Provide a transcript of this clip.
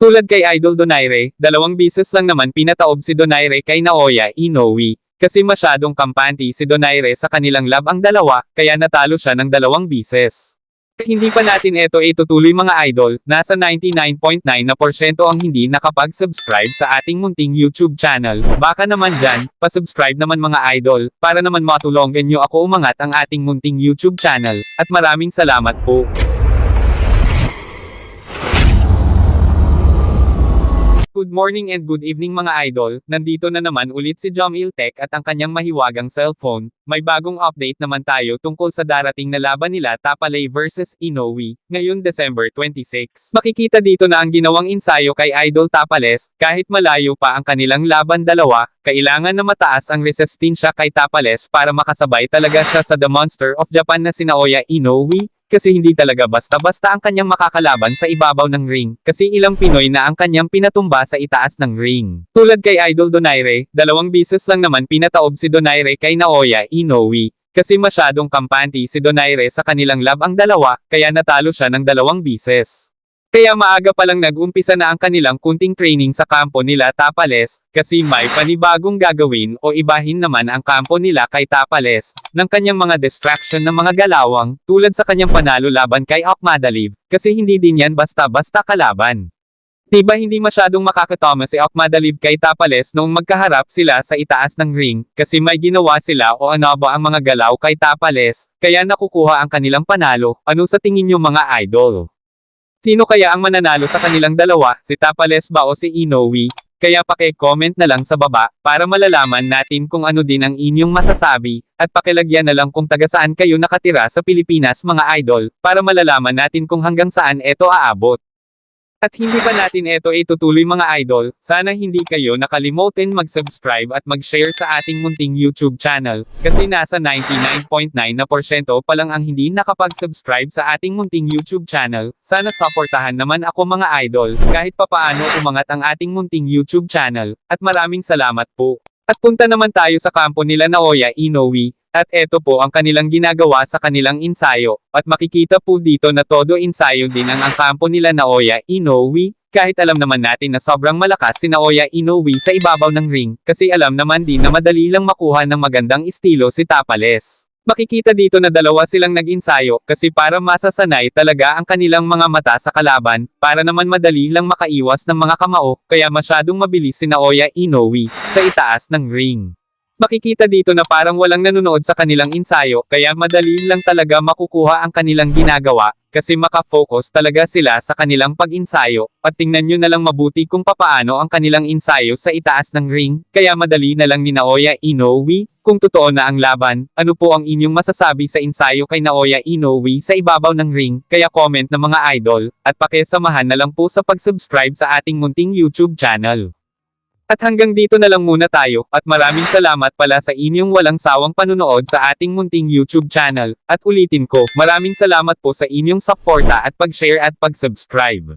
Tulad kay Idol Donaire, dalawang bises lang naman pinataob si Donaire kay Naoya Inoue. Kasi masyadong kampante si Donaire sa kanilang lab ang dalawa, kaya natalo siya ng dalawang bises. Hindi pa natin ito itutuloy mga idol, nasa 99.9 na porsyento ang hindi nakapag-subscribe sa ating munting YouTube channel. Baka naman dyan, pasubscribe naman mga idol, para naman matulungan nyo ako umangat ang ating munting YouTube channel. At maraming salamat po. Good morning and good evening mga idol, nandito na naman ulit si Jom Iltek at ang kanyang mahiwagang cellphone. May bagong update naman tayo tungkol sa darating na laban nila Tapalay versus Inoue, ngayon December 26. Makikita dito na ang ginawang ensayo kay Idol Tapales, kahit malayo pa ang kanilang laban dalawa, kailangan na mataas ang resistensya kay Tapales para makasabay talaga siya sa The Monster of Japan na si Naoya Inoue, kasi hindi talaga basta-basta ang kanyang makakalaban sa ibabaw ng ring, kasi ilang Pinoy na ang kanyang pinatumba sa itaas ng ring. Tulad kay Idol Donaire, dalawang bises lang naman pinataob si Donaire kay Naoya Inoue, kasi masyadong kampante si Donaire sa kanilang lab ang dalawa, kaya natalo siya ng dalawang bises. Kaya maaga pa lang nag-umpisa na ang kanilang kunting training sa kampo nila Tapales, kasi may panibagong gagawin o ibahin naman ang kampo nila kay Tapales, ng kanyang mga distraction ng mga galawang, tulad sa kanyang panalo laban kay Akmadaliv, kasi hindi din yan basta-basta kalaban. Diba hindi masyadong makakatama si Akmadaliv kay Tapales noong magkaharap sila sa itaas ng ring, kasi may ginawa sila o ano ba ang mga galaw kay Tapales, kaya nakukuha ang kanilang panalo, ano sa tingin nyo mga idol? Sino kaya ang mananalo sa kanilang dalawa, si Tapales ba o si Inoue? Kaya paki-comment na lang sa baba, para malalaman natin kung ano din ang inyong masasabi, at pakilagyan na lang kung taga saan kayo nakatira sa Pilipinas mga idol, para malalaman natin kung hanggang saan ito aabot. At hindi pa natin ito itutuloy mga idol, sana hindi kayo nakalimutan mag-subscribe at mag-share sa ating munting YouTube channel, kasi nasa 99.9 na porsyento pa lang ang hindi nakapag-subscribe sa ating munting YouTube channel, sana supportahan naman ako mga idol, kahit papaano umangat ang ating munting YouTube channel, at maraming salamat po. At punta naman tayo sa kampo nila Naoya Inoue, at eto po ang kanilang ginagawa sa kanilang ensayo, at makikita po dito na todo ensayo din ang ang kampo nila Naoya Inoue, kahit alam naman natin na sobrang malakas si Naoya Inoue sa ibabaw ng ring, kasi alam naman din na madali lang makuha ng magandang estilo si Tapales. Makikita dito na dalawa silang nag-ensayo, kasi para masasanay talaga ang kanilang mga mata sa kalaban, para naman madali lang makaiwas ng mga kamao, kaya masyadong mabilis si Naoya Inoue, sa itaas ng ring. Makikita dito na parang walang nanonood sa kanilang ensayo, kaya madali lang talaga makukuha ang kanilang ginagawa, kasi makafocus talaga sila sa kanilang pag-ensayo, at tingnan nyo na lang mabuti kung papaano ang kanilang ensayo sa itaas ng ring, kaya madali na lang ni Naoya Inoue, kung totoo na ang laban, ano po ang inyong masasabi sa ensayo kay Naoya Inoue sa ibabaw ng ring, kaya comment na mga idol, at pakisamahan na lang po sa pag-subscribe sa ating munting YouTube channel. At hanggang dito na lang muna tayo, at maraming salamat pala sa inyong walang sawang panunood sa ating munting YouTube channel, at ulitin ko, maraming salamat po sa inyong suporta at pag-share at pag-subscribe.